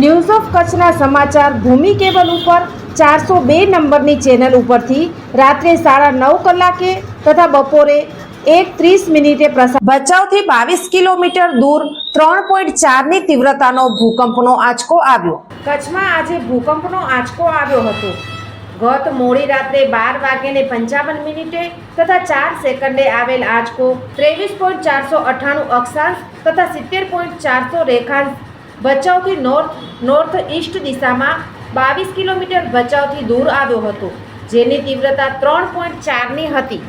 news of કચ્છના સમાચાર ભૂમિ cable ઉપર ચારસો બે નંબરની ચેનલ ઉપરથી રાત્રે સાડા નવ કલાકે તથા બપોરે એક ત્રીસ મિનિટે પ્રસાર ભચાઉથી બાવીસ કિલોમીટર દૂર ત્રણ પોઈન્ટ ચારની તીવ્રતાનો ભૂકંપનો આંચકો આવ્યો. કચ્છમાં આજે ભૂકંપનો આંચકો આવ્યો હતો. ગત મોડી રાત્રે બાર વાગ્યે પંચાવન મિનિટે તથા ચાર સેકન્ડે આવેલ આંચકો ત્રેવીસ પોઈન્ટ ચારસો અઠ્ઠાણું અક્ષાંશ તથા સિત્તેર પોઈન્ટ ચારસો રેખાંશ ભચાઉથી નોર્થ નોર્થ ઈસ્ટ દિશામાં બાવીસ કિલોમીટર ભચાઉથી દૂર આવ્યો હતો જેની તીવ્રતા ત્રણ પોઈન્ટ ચારની હતી.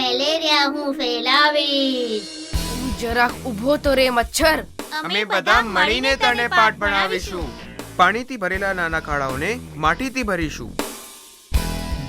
મેલેરિયા હું ફેલાવીશ. જરાક ઊભો તો રે મચ્છર. અમે બધા મળીને તને પાઠ ભણાવીશું. પાણીથી ભરેલા નાના ખાડાઓને માટીથી ભરીશું.